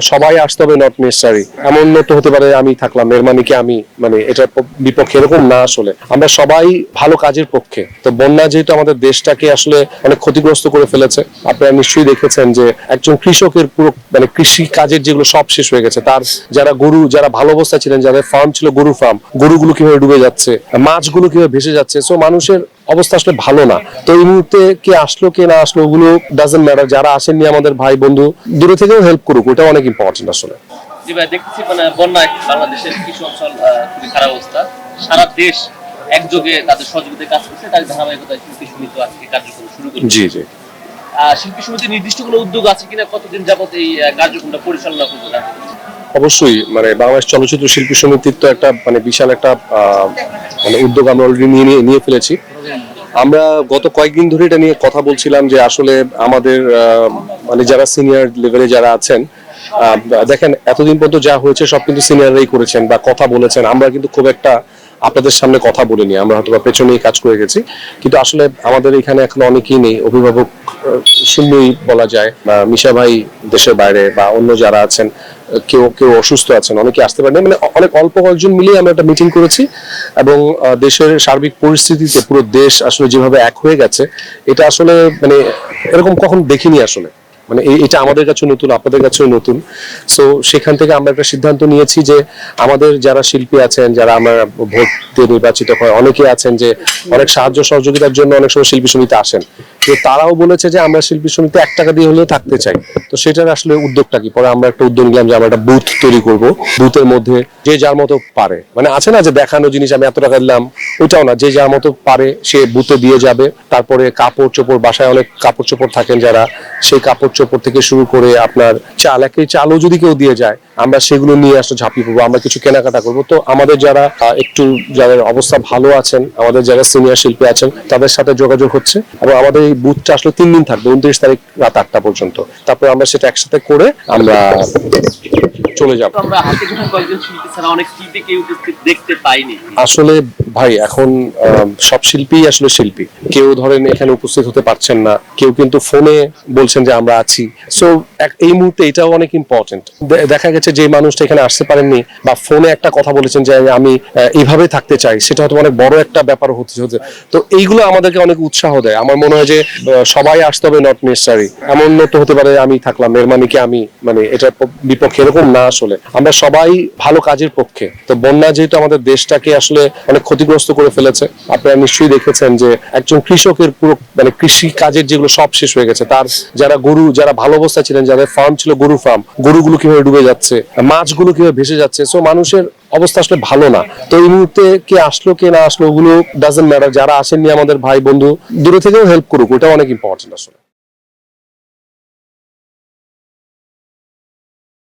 সবাই আসতে হবে নট নেসেসারি এমন তো হতে পারে আমি থাকলাম, এর মানে কি আমি? মানে এটার প- বিপক্ষে এরকম না আসলে। আমরা সবাই ভালো কাজের পক্ষে। তো বন্যা যেহেতু আমাদের দেশটাকে আসলে অনেক ক্ষতিগ্রস্ত করে ফেলেছে আপনারা নিশ্চয়ই দেখেছেন যে একজন কৃষকের পুরো মানে কৃষি কাজের যেগুলো সব শেষ হয়ে গেছে, তার যারা গরু, যারা ভালো অবস্থায় ছিলেন, যাদের ফার্ম ছিল গরু ফার্ম গরুগুলো কীভাবে ডুবে যাচ্ছে, মাছগুলো কীভাবে ভেসে যাচ্ছে সো মানুষের অবস্থা আসলে ভালো না। তো এই মুহূর্তে কে আসলো কে না আসলো ওগুলো ডাজেন্ট ম্যাটার যারা আসেননি আমাদের ভাই বন্ধু দূরে থেকেও হেল্প করুক ওটা অনেক ইম্পর্টেন্ট আসলে। জি ভাই দেখতেছি মানে বন্যায় বাংলাদেশের কিছু অঞ্চল খুবই খারাপ অবস্থা। সারা দেশ একযোগে তাদের সহযোগিতায় কাজ করছে তার ধারাবাহিকতায় শিল্পী সমিতি আজকে কার্যক্রম শুরু করেছে। জি জি। শিল্পী সমিতির নির্দিষ্ট কোনো উদ্যোগ আছে কিনা কতদিন যাবত এই কার্যক্রমটা পরিচালনা করতে চাচ্ছি। অবশ্যই মানে বাংলাদেশ চলচ্চিত্র শিল্পী সমিতির তো একটা মানে বিশাল একটা মানে উদ্যোগ আমরা অলরেডি নিয়ে, নিয়ে- ফেলেছি। আমরা গত কয়েকদিন ধরে এটা নিয়ে কথা বলছিলাম যে আসলে আমাদের মানে যারা সিনিয়র লেভেলে যারা আছেন দেখেন, এতদিন পর্যন্ত যা হয়েছে সব কিন্তু সিনিয়ররাই করেছেন বা কথা বলেছেন। আমরা কিন্তু খুব একটা আপনাদের সামনে কথা বলিনি, আমরা হয়তো বা পেছনেই কাজ করে গেছি। কিন্তু আসলে আমাদের এখানে এখন অনেকেই নেই, অভিভাবক শূন্যই বলা যায়, বা মিশা ভাই দেশের বাইরে, বা অন্য যারা আছেন কেউ কেউ অসুস্থ আছেন অনেকে আসতে পারেন মানে অনেক অল্প কয়েকজন মিলিয়ে আমরা একটা মিটিং করেছি, এবং দেশের সার্বিক পরিস্থিতিতে পুরো দেশ আসলে যেভাবে এক হয়ে গেছে, এটা আসলে মানে এরকম কখন দেখিনি আসলে। মানে এটা আমাদের কাছে নতুন, আপনাদের কাছেও নতুন। সো সেখান থেকে আমরা একটা সিদ্ধান্ত নিয়েছি যে আমাদের যারা শিল্পী আছেন, যারা আমরা ভোট দিয়ে নির্বাচিত হয়, অনেকে আছেন যে অনেক সাহায্য সহযোগিতার জন্য অনেক সময় শিল্পী সমিতি আসেন। তো তারাও বলেছে যে আমরা শিল্পী সমিতি এক টাকা দিয়ে হলেও থাকতে চাই। তো সেটার আসলে উদ্যোগটা কি? পরে আমরা একটা উদ্যোগ নিলাম যে আমরা একটা বুথ তৈরি করব। বুথের মধ্যে যে যার মতো পারে। মানে আছে না যে দেখানো জিনিস, আমি এত টাকা দিলাম ওইটাও না, যে যার মতো পারে সে বুতে দিয়ে যাবে। তারপরে কাপড় চোপড়, বাসায় অনেক কাপড় চোপড় থাকেন যারা, সেই কাপড় চোপড় থেকে শুরু করে আপনার চাল, একই চালও যদি কেউ দিয়ে যায় আমরা সেগুলো নিয়ে আসলে ঝাঁপিয়ে পড়ব আমরা কিছু কেনাকাটা করব। তো আমাদের যারা একটু যাদের অবস্থা ভালো আছেন আমাদের যারা সিনিয়র শিল্পী আছেন তাদের সাথে যোগাযোগ হচ্ছে এবং আমাদের এই বুথটা আসলে তিন দিন থাকবে উনত্রিশ তারিখ রাত আটটা পর্যন্ত। তারপরে আমরা সেটা একসাথে করে আমরা চলে যাব। আসলে ভাই এখন সব শিল্পী আসলে শিল্পী। কেউ ধরেন এখানে উপস্থিত হতে পারছেন না কেউ কিন্তু ফোনে বলছেন যে আমরা আছি। সো এই মুহূর্তে এটাও অনেক ইম্পর্টেন্ট দেখা গেছে যে মানুষটা এখানে আসতে পারেননি বা ফোনে একটা কথা বলেছেন যে আমি এইভাবে থাকতে চাই, সেটা হয়তো অনেক বড় একটা ব্যাপার হতে হতে তো এইগুলো আমাদেরকে অনেক উৎসাহ দেয়। আমার মনে হয় যে সবাই আসতে হবে নট নেসেসারি এমন তো হতে পারে আমি থাকলাম, এর মানে কি আমি মানে এটার প- বিপক্ষে এরকম না আসলে। আমরা সবাই ভালো কাজের পক্ষে। তো বন্যা যেহেতু আমাদের দেশটাকে আসলে অনেক ক্ষতিগ্রস্ত করে ফেলেছে, আপনারা নিশ্চয়ই দেখেছেন যে একজন কৃষকের পুরো মানে কৃষি কাজের যেগুলো সব শেষ হয়ে গেছে। তার যারা গরু, যারা ভালো অবস্থায় ছিলেন, যাদের ফার্ম ছিল গরু ফার্ম গরুগুলো কীভাবে ডুবে যাচ্ছে মাছগুলো কীভাবে ভেসে যাচ্ছে সো মানুষের অবস্থা আসলে ভালো না। তো এই মুহূর্তে কে আসলো, কে না আসলো, ওগুলো ডাজেন্ট ম্যাটার যারা আসেননি আমাদের ভাই বন্ধু দূরে থেকেও হেল্প করুক ওটা অনেক ইম্পর্টেন্ট আসলে।